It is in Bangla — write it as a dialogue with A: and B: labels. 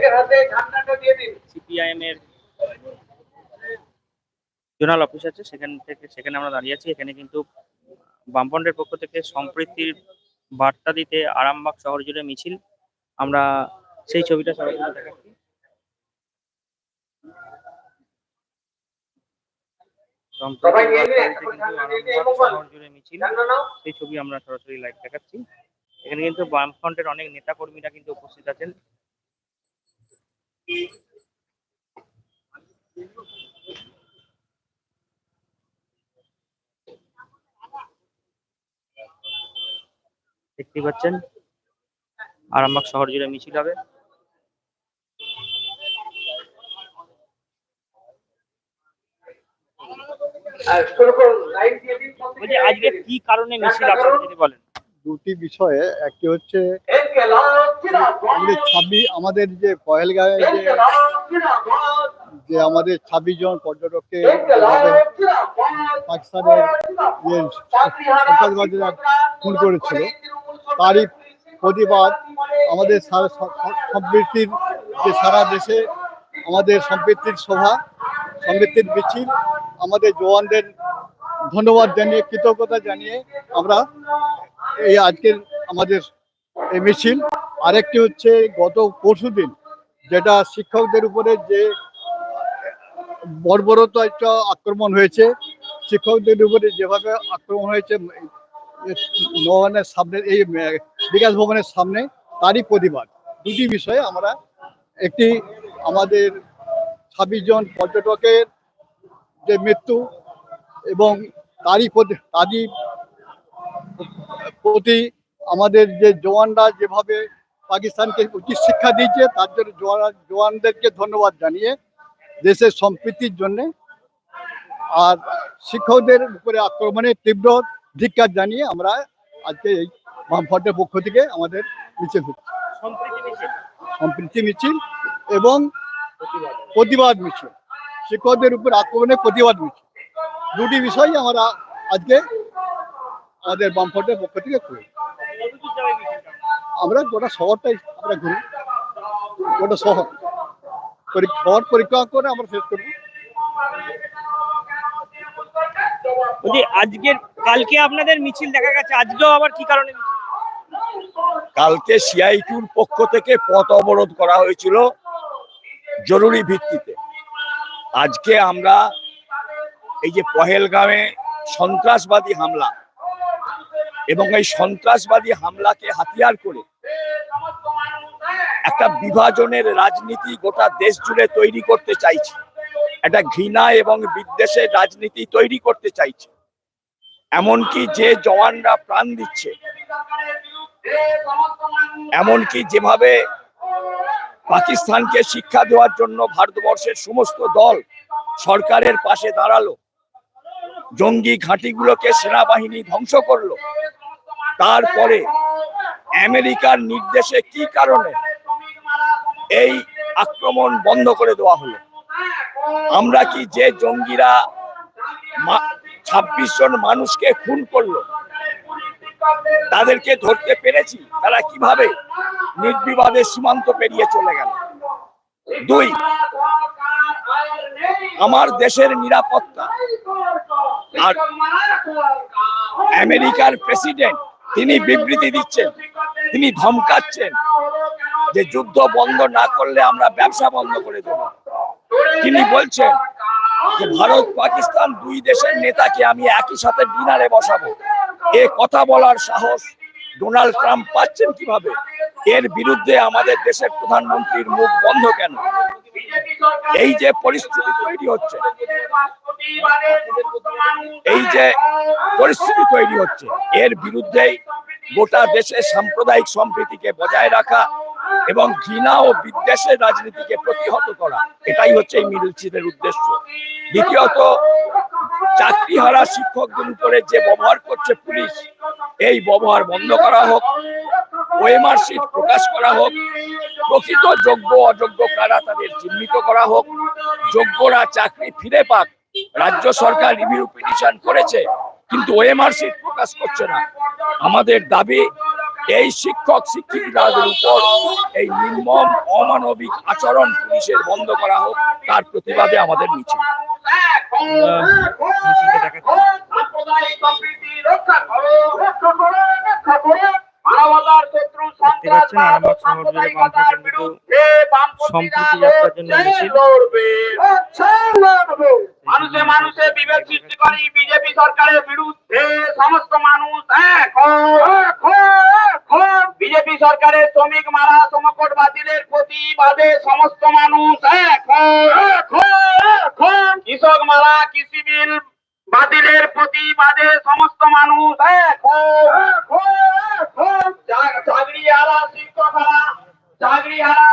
A: প্রত্যেকের হাতে ঝান্ডাটা দিয়ে দিন।
B: সিপিআইএম এর জোনাল অফিস আছে সেখান থেকে সেখানে আমরা দাঁড়িয়ে আছি। এখানে কিন্তু বামফ্রন্টের পক্ষ থেকে সম্প্রীতির বার্তা দিতে আরামবাগ শহর জুড়ে মিছিল। আমরা সেই ছবিটা দেখাচ্ছি।
A: সবাই
B: মিছিল। সেই ছবি আমরা সরাসরি লাইভ দেখাচ্ছি। এখানে কিন্তু বামফ্রন্টের অনেক নেতা কর্মীরা কিন্তু উপস্থিত আছেন। দেখতে পাচ্ছেন? আরামবাগ শহর জুড়ে মিছিল হবে। আজকে কি কারণে মিছিল আপনারা যদি বলেন?
C: দুটি বিষয়ে একটি হচ্ছে ছাব্বিশ, আমাদের যে পহেলগাঁয়ে যে যে আমাদের ছাব্বিশ জন পর্যটককে পাকিস্তানের যে খুন করেছিল। তারই প্রতিবাদ আমাদের সারা স- স- সম্প্রীতির যে সারা দেশে আমাদের সম্প্রীতির সভা সম্প্রীতির মিছিল, আমাদের জওয়ানদের ধন্যবাদ জানিয়ে, কৃতজ্ঞতা জানিয়ে আমরা এই আজকের আমাদের এই মিছিল আরেকটি হচ্ছে গত পরশুদিন যেটা শিক্ষকদের উপরে যে বর্বরত একটা আক্রমণ হয়েছে, শিক্ষকদের উপরে যেভাবে আক্রমণ হয়েছে নবানের সামনে, এই, বিকাশ ভবনের সামনে, তারই প্রতিবাদ। দুটি বিষয়ে আমরা একটি আমাদের ছাব্বিশ জন পর্যটকের যে মৃত্যু এবং তারই তারই প্রতি আমাদের যে জওয়ানরা যেভাবে পাকিস্তানকে উচিত শিক্ষা দিয়েছে তার জন্য জওয়ান জওয়ানদেরকে ধন্যবাদ জানিয়ে দেশের সম্প্রীতির জন্যে আর শিক্ষকদের উপরে আক্রমণের তীব্র ধিক্কার জানিয়ে আমরা আজকে এই বামফ্রন্টের পক্ষ থেকে আমাদের মিছিল হচ্ছে।
B: সম্প্রীতি মিছিল।
C: এবং প্রতিবাদ মিছিল। শিক্ষকদের উপর আক্রমণে প্রতিবাদ মিছিল। দুটি বিষয় আমরা আজকে আমাদের বামফ্রন্টের পক্ষ থেকে করি। আমরা গোটা শহরটাই আমরা ঘুরি। গোটা শহর। শহর পরিক্রমা করে আমরা শেষ করব।
B: বলছি আজকের কালকে আপনাদের মিছিল দেখা গেছে। আজকেও আবার কি কারণে মিছিল?
D: কালকে সিআইটিউর পক্ষ থেকে পথ অবরোধ করা হয়েছিল জরুরি ভিত্তিতে। আজকে আমরা এই যে পহেলগাঁওয়ে সন্ত্রাসবাদী হামলা এবং এই সন্ত্রাসবাদী হামলাকে হাতিয়ার করে একটা বিভাজনের রাজনীতি গোটা দেশ জুড়ে তৈরি করতে চাইছে। একটা ঘৃণা এবং বিদ্বেষের রাজনীতি তৈরি করতে চাইছে। এমনকি যে জওয়ানরা প্রাণ দিচ্ছে, এমনকি যেভাবে পাকিস্তানকে শিক্ষা দেওয়ার জন্য ভারতবর্ষের সমস্ত দল সরকারের পাশে দাঁড়াল, জঙ্গি ঘাঁটিগুলোকে সেনাবাহিনী ধ্বংস করল তারপরে আমেরিকার নির্দেশে কি কারণে এই আক্রমণ বন্ধ করে দেওয়া হলো? আমরা কি যে জঙ্গিরা ছাব্বিশ জন মানুষকে খুন করল, তাদেরকে ধরতে পেরেছি? তারা কীভাবে নির্বিবাদে সীমান্ত পেরিয়ে চলে গেল? দুই, আমার দেশের নিরাপত্তা। আর আমেরিকার প্রেসিডেন্ট তিনি বিবৃতি দিচ্ছেন, তিনি ধমকাচ্ছেন যে যুদ্ধ বন্ধ না করলে আমরা ব্যবসা বন্ধ করে দেব। তিনি বলছেন যে ভারত, পাকিস্তান দুই দেশের নেতাকে আমি একই সাথে ডিনারে বসাবো। এ কথা বলার সাহস ডোনাল্ড ট্রাম্প পাচ্ছেন কীভাবে? এর বিরুদ্ধে আমাদের দেশের প্রধানমন্ত্রীর মুখ বন্ধ কেন? এই যে পরিস্থিতি তৈরি হচ্ছে এই যে পরিস্থিতি তৈরি হচ্ছে, এর বিরুদ্ধেই গোটা দেশের সাম্প্রদায়িক সম্প্রীতিকে বজায় রাখা এবং ঘৃণা ও বিদ্বেষের রাজনীতিকে প্রতিহত করা, এটাই হচ্ছে এই মিছিলের উদ্দেশ্য। দ্বিতীয়ত, চাকরিহারা শিক্ষকদের উপরে যে ব্যবহার করছে পুলিশ, এই ব্যবহার বন্ধ করা হোক, ওএমআর শিট প্রকাশ করা হোক, প্রকৃত যোগ্য অযোগ্য কারা তাদের চিহ্নিত করা হোক, যোগ্যরা চাকরি ফিরে পাক রাজ্য সরকার রিভিউ পিটিশন করেছে কিন্তু ওএমআর শিট প্রকাশ করছে না। আমাদের দাবি এই শিক্ষক শিক্ষিকাদের উপর এই নির্মম অমানবিক আচরণ পুলিশের বন্ধ করা হোক তার প্রতিবাদে আমাদের মিছিল।
A: সম্প্রীতি
B: যাত্রার জন্য মিছিল।
A: মানুষে মানুষে বিবেক সৃষ্টি করি, বিজেপি সরকারের বিরুদ্ধে সমস্ত মানুষ বিজেপি সরকারের শ্রমিক মারা সমকট বাতিলের প্রতিবাদে সমস্ত মানুষ কৃষক মারা কৃষি বিল বাতিলের প্রতিবাদে সমস্ত মানুষ চাকরি হারা শিল্প হারা চাকরি হারা